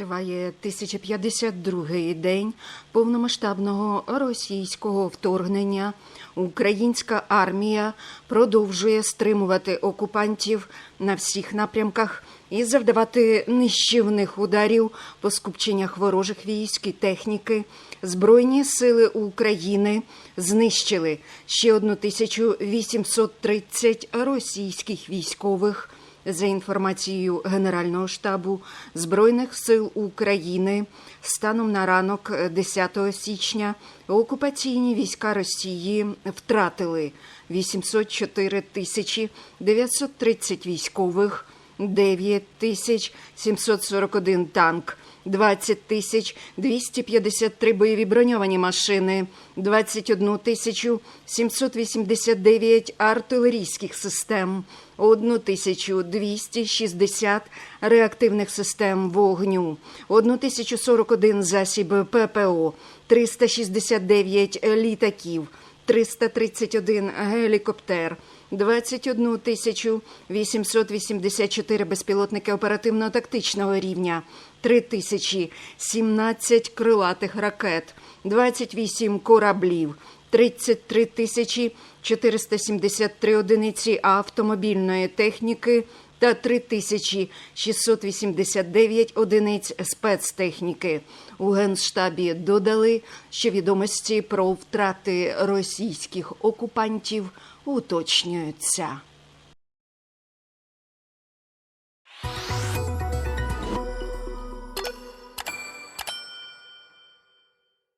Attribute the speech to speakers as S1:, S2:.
S1: Триває 1052-й день повномасштабного російського вторгнення. Українська армія продовжує стримувати окупантів на всіх напрямках і завдавати нищівних ударів по скупченнях ворожих військ і техніки. Збройні сили України знищили ще 1830 російських військових. За інформацією Генерального штабу Збройних сил України, станом на ранок 10 січня окупаційні війська Росії втратили 804 тисячі 930 військових, 9 тисяч 741 танк, 20 тисяч 253 бойові броньовані машини, 21 тисячу 789 артилерійських систем, 1260 реактивних систем вогню, 1041 засіб ППО, 369 літаків, 331 гелікоптер, 21 тисячу 884 безпілотники оперативно-тактичного рівня, 3 тисячі 17 крилатих ракет, 28 кораблів, 33 тисячі 473 одиниці автомобільної техніки та 3689 одиниць спецтехніки. У Генштабі додали, що відомості про втрати російських окупантів уточнюються.